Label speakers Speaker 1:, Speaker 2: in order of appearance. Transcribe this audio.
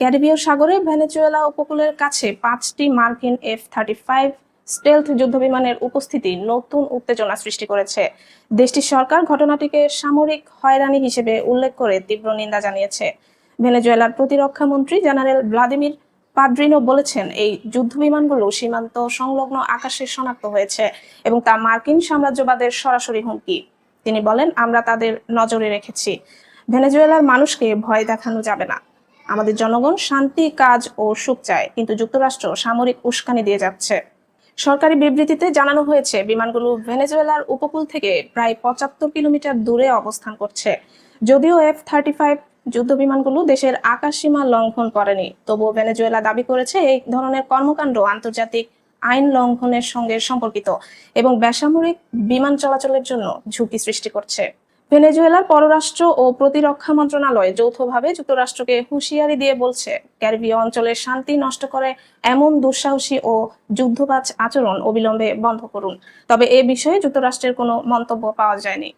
Speaker 1: ক্যারিবীয় সাগরে ভেনেজুয়েলা উপকূলের কাছে পাঁচটি মার্কিন এফ থার্টি ফাইভ স্টেলথ যুদ্ধবিমানের উপস্থিতি নতুন উত্তেজনা সৃষ্টি করেছে। দেশটির সরকার ঘটনাটিকে সামরিক হয়রানি হিসেবে উল্লেখ করে তীব্র নিন্দা জানিয়েছে। ভেনেজুয়েলার প্রতিরক্ষা মন্ত্রী জেনারেল ভ্লাদিমির পাদ্রিনো বলেছেন, এই যুদ্ধবিমানগুলো সীমান্ত সংলগ্ন আকাশে শনাক্ত হয়েছে এবং তা মার্কিন সাম্রাজ্যবাদের সরাসরি হুমকি। তিনি বলেন, আমরা তাদের নজরে রেখেছি। ভেনেজুয়েলার মানুষকে ভয় দেখানো যাবে না। আমাদের জনগণ শান্তি, কাজ ও সুখ চায়, কিন্তু যুক্তরাষ্ট্র সামরিক উস্কানি দিয়ে যাচ্ছে। সরকারি বিবৃতিতে জানানো হয়েছে, বিমানগুলো ভেনেজুয়েলার উপকূল থেকে প্রায় পঁচাত্তর কিলোমিটার দূরে অবস্থান করছে। যদিও এফ থার্টি ফাইভ যুদ্ধ বিমানগুলো দেশের আকাশসীমা লঙ্ঘন করেনি, তবুও ভেনেজুয়েলা দাবি করেছে এই ধরনের কর্মকাণ্ড আন্তর্জাতিক আইন লঙ্ঘনের সঙ্গে সম্পর্কিত এবং বেসামরিক বিমান চলাচলের জন্য ঝুঁকি সৃষ্টি করছে। ভেনেজুয়েলার পররাষ্ট্র ও প্রতিরক্ষা মন্ত্রণালয় যৌথভাবে যুক্তরাষ্ট্রকে হুঁশিয়ারি দিয়ে বলছে, ক্যারিবীয় অঞ্চলের শান্তি নষ্ট করে এমন দুঃসাহসী ও যুদ্ধবাজ আচরণ অবিলম্বে বন্ধ করুন। তবে এ বিষয়ে যুক্তরাষ্ট্রের কোনো মন্তব্য পাওয়া যায়নি।